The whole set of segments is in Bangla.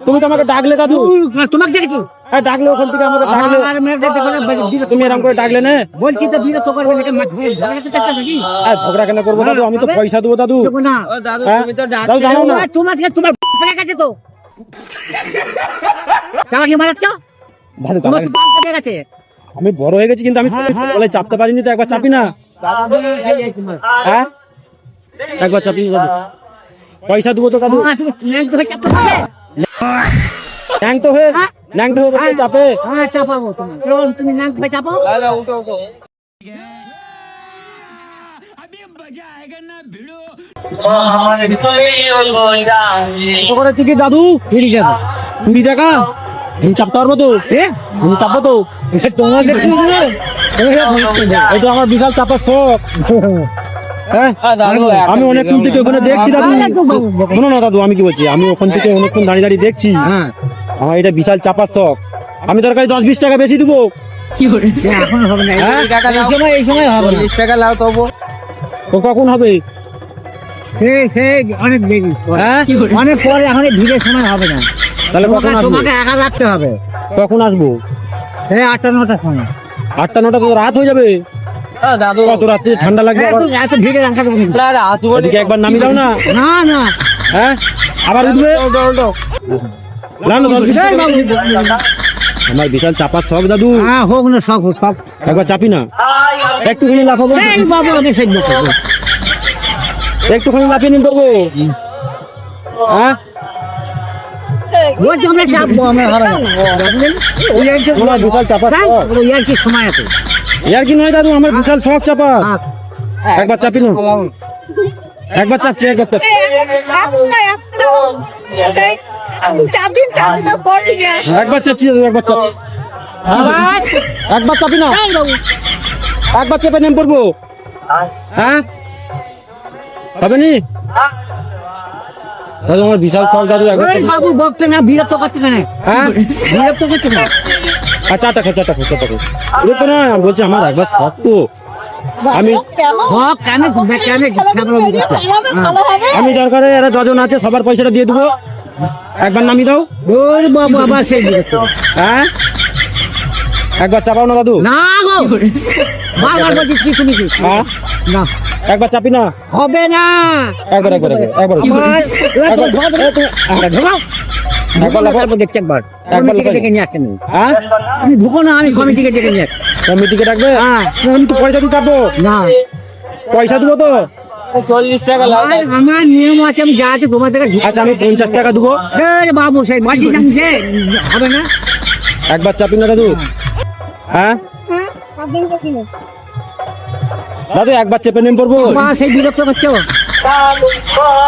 তুমি তো আমাকে ডাকলে দাদু। তোমাকে দেখেছি হ্যাঁ ডাকলে ওখান থেকে আমাকে ডাকলে। তুমি এরকম করে ডাকলে না? বলছি তো বিরক্ত করবে হ্যাঁ ঝগড়া কেন করব দাদু? আমি তো পয়সা দেবো দাদু। দেবো না। হ্যাঁ? দাদু জানো না। তোমাকে তোমার তো। চালাকি মারাচ্ছ? দাদু তোমার গেছে? আমি বড় হয়ে গেছি কিন্তু আমি হ্যাঁ। বলে চাপতে পারিনি তো একবার চাপি না। হ্যাঁ? একবার চাপিনি দাদু। পয়সা দেবো তো দাদু। হ্যাঁ, তুমি ন্যাংটো হয়ে হয়ে হ্যাঁ? হয়ে বলতে চাপে হ্যাঁ, চাপাবো তুমি। ন্যাংটো হয়ে চাপো, টিকিট দাদু ফিরে যাবে। কুড়ি টাকা আমি চাপতে পারব তো আমি চাপবো তো তোমাদের কি হলো? এই তো আমার বিশাল চাপার শখ হ্যাঁ? আমি অনেকক্ষণ থেকে ওখানে দেখছি দাদু। শোনো না দাদু আমি কি বলছি? আমি ওখান থেকে অনেকক্ষণ দাঁড়িয়ে দাঁড়িয়ে দেখছি। হ্যাঁ, আমার এটা বিশাল চাপার শখ। আমি দরকার দশ বিশ টাকা বেশি দেবো। এখন হবে না। হ্যাঁ? এই সময় এই সময় হবে না। টাকা লাও তবু। তো কখন হবে? অনেক দেরি। হ্যাঁ? অনেক পরে এখন ভিড়ের সময় হবে না। তাহলে কখন আসব? একা রাখতে হবে। কখন আসব? আটটা নটার সময়। আটটা নটা তো রাত হয়ে যাবে। কত রাত্রে ঠান্ডা লাগবে এত- ভিড়ে রাখা না। হাতু একবার নামি দাও না। না না। হ্যাঁ? আবার উঠবে? না না। আমার বিশাল চাপার শখ দাদু। হ্যাঁ হোক না হোক, সব একবার চাপি না। একটুখানি লাফাবো। বাবু আমি সেই একটুখানি লাফিয়ে নিন করব হ্যাঁ? বলছি আমরা চাপবো আমরা হবে ওই আমার বিশাল তাই? শখ। ওই আর কি সময় আছে। ইয়ার কি নয় দাদু? আমার বিশাল শখ চাপা। একবার চাপি না একবার চাপছি একবার চাপছি একবার চাপছি দাদু একবার চাপছি একবার চাপি না একবার চেপে নেম পড়ব। হ্যাঁ? হবে নি? দাদু আমার বিশাল শখ দাদু চাপি- বাবু বকতে না বিরক্ত করছে না। হ্যাঁ? বিরক্ত করছে না। আর চারটা খো চারটা খো চারটা খো। এটা না বলছি আমার একবার শখ তো। আমি হবে। আমি দরকারে এরা যজন আছে সবার পয়সাটা দিয়ে দেবো। একবার নামিয়ে দাও। ওর বাবু আবার সেই বিরক্ত। হ্যাঁ? একবার চাপাও না দাদু। না গো। বারবার বলছিস কি তুমি কি হ্যাঁ? না। একবার চাপি না। হবে না। একবার একবার একবার একবার। একবার লাফাও। দেখছি লাফাও। ডেকে নিয়ে হ্যাঁ? তুমি ঢুকো না আমি কমিটিকে ডেকে নিয়ে কমিটিকে ডাকবে? হ্যাঁ। আমি তো পয়সা চাপবো না। পয়সা দেবো তো। চল্লিশ টাকা লাও। আমার আমার নিয়ম আছে আমি যা আছে তোমার থেকে আচ্ছা আমি পঞ্চাশ টাকা দেবো। আরে বাবু সেই বলছি আমি যে হবে না? একবার চাপি না দাদু। হ্যাঁ? দাদু একবার চেপে নেম পড়ব মা সেই বিরক্ত করছ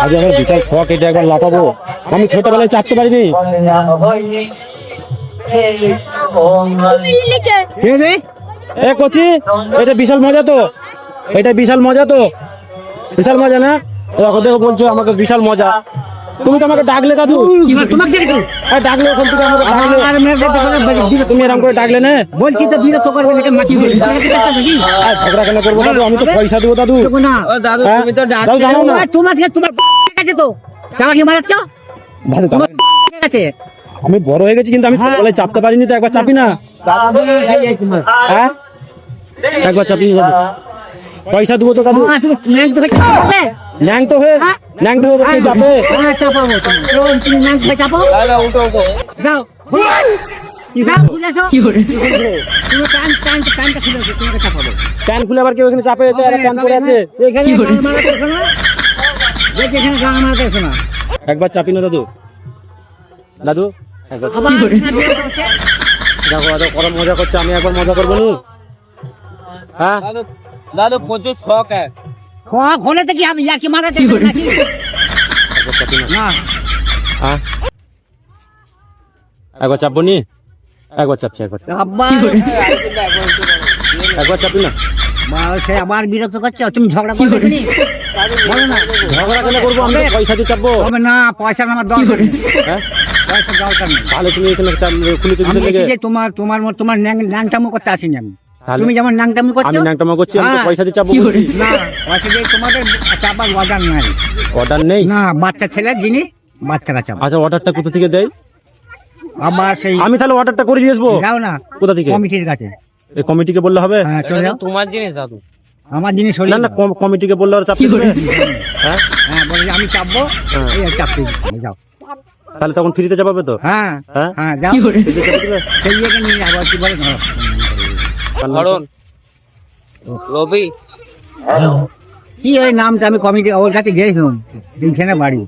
আজ আমার বিশাল শখ এটা একবার লাফাবো। আমি ছোটবেলায় চাপতে পারিনি। এ কচি এটা বিশাল মজা তো। এটা বিশাল মজা তো। বিশাল মজা না? দেখো বলছো আমাকে বিশাল মজা। তুমি তো আমাকে ডাকলে দাদু তোমাকে হ্যাঁ ডাকলে ওখান থেকে আমাকে তুমি এরকম করে ডাকলে না বলছি তো বিরক্ত করবে না ঝগড়া কেন করব দাদু আমি তো পয়সা দেবো দাদু দাদু হ্যাঁ? তুমি তো ডাক জানো না তোমাকে তোমার কাছে তো চালাকি মারাচ্ছ দাদু, তোমার কাছে আমি বড় হয়ে গেছি কিন্তু আমি ছোটবেলায় চাপতে পারিনি তো একবার চাপি না হ্যাঁ একবার চাপি না দাদু পয়সা দেবো তো ন্যাংটো হয়ে তো হয়ে? ন্যাং তো হয়ে। হ্যাঁ, চাপাবো। ন্যাংটো হয়ে চাপো, দাদা উঠো উঠো। যাও, খুলে। চাপাবো। প্যান আবার কেউ এখানে চাপে তো একটা প্যান আছে। একবার চাপি না দাদু। দাদু? দেখো দাদু কত মজা করছে আমি একবার মজা করব নি। হ্যাঁ? দাদু প্রচুর শখ? একবার চাপবো নি? একবার চাপছি একবার আবার একবার চাপি না? সে আবার বিরক্ত করছ তুমি ঝগড়া করবে এখনই? বলো না। ঝগড়া কেন করব? আমি পয়সা দিয়ে চাপবো। না পয়সা আমার দরকার। হ্যাঁ? পয়সা দরকার নেই। তাহলে তুমি এখানে তোমার তোমার মত- তোমার ন্যাং- ন্যাংটামো করতে আসিনি আমি? তুমি যেমন ন্যাংটামো করছ আমি ন্যাংটামা করছি আমি তো হ্যাঁ। পয়সা দিয়ে চাপবো বলছি। না পয়সা দিয়ে তোমাদের চাপার অর্ডার নাই। অর্ডার নেই? না বাচ্চা ছেলের জিনিস বাচ্চারা চাপা আচ্ছা অর্ডারটা কোথা থেকে দেয়? আবার সেই আমি তাহলে অর্ডারটা করে দিয়ে আসব। যাও না কোথা থেকে? কমিটির কাছে। এই কমিটিকে বললে হবে? হ্যাঁ চলে। যাও তোমার জিনিস দাদু। আমার জিনিস না না কমিটিকে বললে ওরা চাপ দেবে। হ্যাঁ? হ্যাঁ বলে আমি চাপবো হ্যাঁ। এই চাপতে দিচ্ছি, যাও। তাহলে তখন ফ্রিতে যাবে তো? হ্যাঁ হ্যাঁ? যাও। ফ্রিতে চাপে সেই জায়গায় নিয়ে যাব কি বলে ধরো। ধরুন রবি কি ওই নামটা আমি কমিটি ওর কাছে গিয়েছিলাম তিনখানে বাড়ি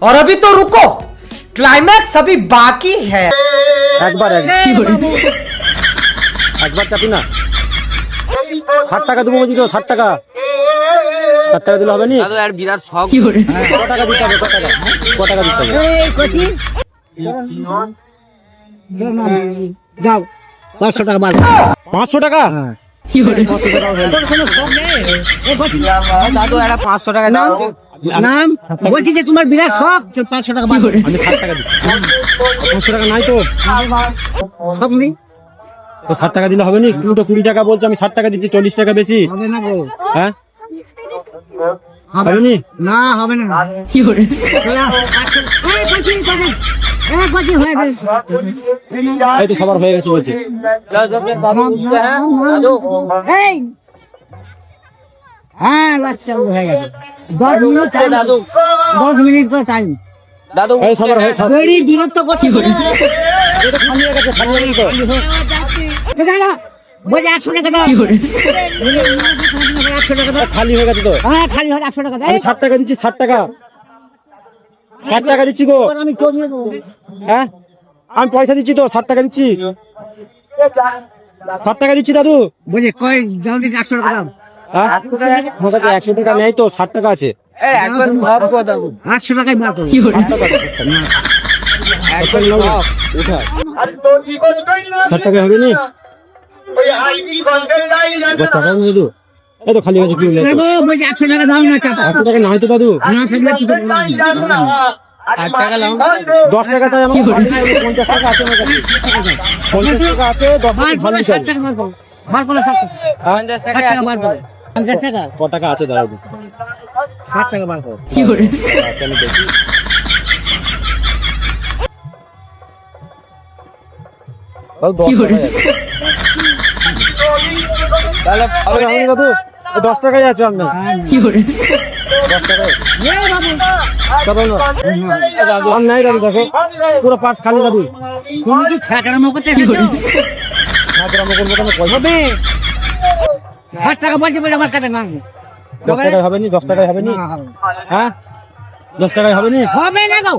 और अभी तो रुको क्लाइमैक्स अभी बाकी है একবার একবার একবার চাপি না ষাট টাকা দেবো বলছি তো ষাট টাকা ষাট টাকা দিলে হবে নি দাদু আর বিরাট শখ ক টাকা দিতে হবে ক টাকা ক টাকা দিতে হবে এই কচি যাও পাঁচশো টাকা বার পাঁচশো টাকা? হবে। দাদু একটা পাঁচশো টাকা নাম? বলছি যে তোমার বিরাট শখ চল পাঁচশো টাকা আমি ষাট টাকা দিচ্ছি। পাঁচশো টাকা নাই তো। সব নেই? তো ষাট টাকা দিলে হবে নি? তুমি তো কুড়ি টাকা বলছো আমি ষাট টাকা দিচ্ছি চল্লিশ টাকা বেশি। হবে না গো। হ্যাঁ? হবে হবে নি? না হবে না। চলো, পাঁচশো- এই হয়ে। এই তো সবার হয়ে গেছে বলছি। দাদু দিচ্ছে, হ্যাঁ? দাদু এই। হ্যাঁ লাস্টটা হয়ে গেছে। দশ মিনিট দিচ্ছে, দশ মিনিট করে টাইম দাদু। এই সবার হয়ে সব- বেরি বিরক্ত করতে এটা খালি হয়ে গেছে খালি হয়ে গেছে। দাদা বলছে একশো টাকা দাও। একশো টাকা দাও। খালি হয়ে গেছে তো। হ্যাঁ খালি হয় একশো টাকা দাও। ষাট টাকা দিচ্ছি ষাট টাকা। ষাট টাকা দিচ্ছি গো। আমি হ্যাঁ? আমি পয়সা দিচ্ছি তো ষাট টাকা দিচ্ছি। ষাট টাকা দিচ্ছি দাদু। বলছে কয় জলদি একশো টাকা দাম হ্যাঁ? একশো টাকা নেই তো ষাট টাকা আছে। আটশো টাকায় ষাট টাকা। হবে নি? দাদু। এই তো খালি হয়েছে কি একশো টাকা দাও না একশো টাকা নাই তো দাদু। না থাকলে কি করব? দশ টাকা তাই আমার পঞ্চাশ টাকা আছে আমার কাছে। পঞ্চাশ টাকা আছে দশ টাকা বার করো টাকা পঞ্চাশ টাকা টাকা বার করো পঞ্চাশ টাকা। ক টাকা আছে ষাট টাকা বার করো আচ্ছা আমি দেখি। তাহলে আমি দাদু? দশ টাকাই আছে আপনার। দাদু আর নাই দাদু দেখো পুরো পার্স খালি দাদু। তুমি কি ছাটার মুখ করতে এসেছ? না তোর আমার কোনো পয়সা হবে ষাট টাকা বলছে বলে আমার কাছে মাংস। দশ টাকায় হবে নি? দশ টাকায় হবে নি? হ্যাঁ? দশ টাকায় হবে নি? হবে না গো।